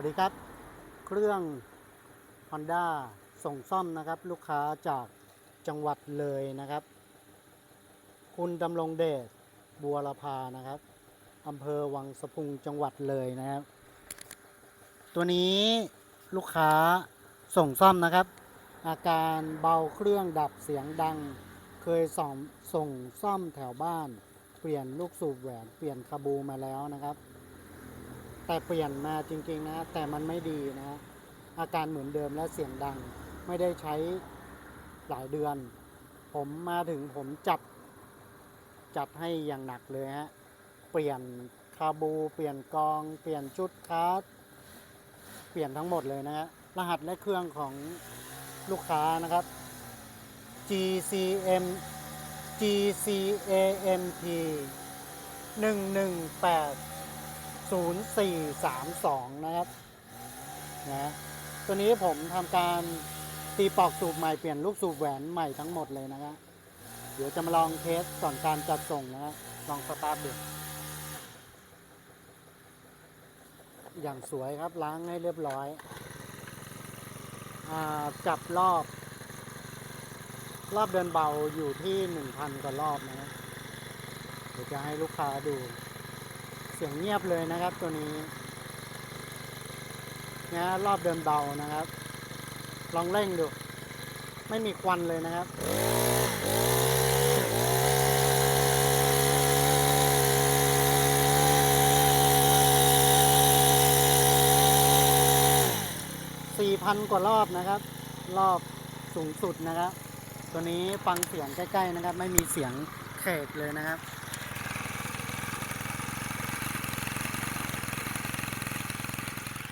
วัสดีครับ เครื่อง Honda ส่งซ่อมนะครับ ลูกค้าจากจังหวัดเลยนะครับ คุณดำรงเดชบัวละพานะครับอำเภอวังสะพุงจังหวัดเลยนะครับ ตัวนี้ลูกค้าส่งซ่อมนะครับ อาการเบาเครื่องดับเสียงดัง เคยส่งส่งซ่อมแถวบ้าน เปลี่ยนลูกสูบแหวนเปลี่ยนคาบูมาแล้วนะครับ แต่เปลี่ยนมาจริงๆนะ แต่มันไม่ดีนะ อาการเหมือนเดิมและเสียงดัง ไม่ได้ใช้หลายเดือน ผมมาถึงผมจัด จัดให้อย่างหนักเลยฮะ เปลี่ยนคาบู เปลี่ยนกอง เปลี่ยนชุดคาร์ดเปลี่ยนทั้งหมดเลยนะฮะ รหัสและเครื่องของลูกค้านะครับ GCM GCAMP 118 0432 นะครับนะตัวนี้ผมทำการตีปอกสูบใหม่เปลี่ยนลูกสูบแหวนใหม่ทั้งหมดเลยนะครับเดี๋ยวจะมาลองเทสก่อนการจัดส่งนะครับลองสตาร์ทดูอย่างสวยครับล้างให้เรียบร้อยอจับรอบ รอบเดินเบาอยู่ที่ 1,000 กว่ารอบนะเดี๋ยวจะให้ลูกค้าดู สียงเงียบเลยนะครับตัวนี้นะรอบเดินเบานะครับ ลองเร่งดู ไม่มีควันเลยนะครับ4,000กว่ารอบนะครับ รอบสูงสุดนะครับ ตัวนี้ฟังเสียงใกล้ๆนะครับ ไม่มีเสียงเขกเลยนะครับ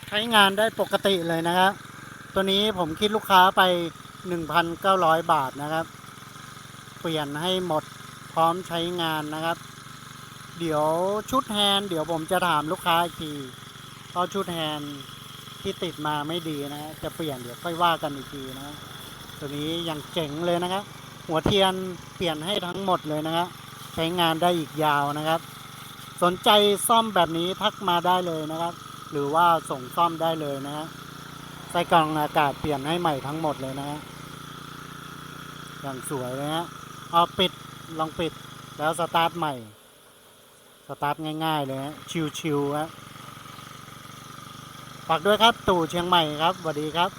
ใช้งานได้ปกติเลยนะครับ ตัวนี้ผมคิดลูกค้าไป 1,900 บาทนะครับ เปลี่ยนให้หมดพร้อมใช้งานนะครับ เดี๋ยวชุดแฮนเดี๋ยวผมจะถามลูกค้าอีกทีเพราะชุดแฮนที่ติดมาไม่ดีนะฮะจะเปลี่ยนเดี๋ยวค่อยว่ากันอีกทีนะ ตัวนี้ยังเจ๋งเลยนะครับ หัวเทียนเปลี่ยนให้ทั้งหมดเลยนะครับ ใช้งานได้อีกยาวนะครับ สนใจซ่อมแบบนี้ทักมาได้เลยนะครับ หรือว่าส่งซ่อมได้เลยนะฮะไส้กรองอากาศเปลี่ยนให้ใหม่ทั้งหมดเลยนะฮะอย่างสวยเลยฮะเอาปิดลองปิดแล้วสตาร์ทใหม่ สตาร์ทง่ายๆเลยฮะชิวๆฮะฝากด้วยครับตู่เชียงใหม่ครับสวัสดีครับ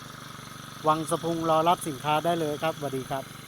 วังสะพุงรอรับสินค้าได้เลยครับสวัสดีครับ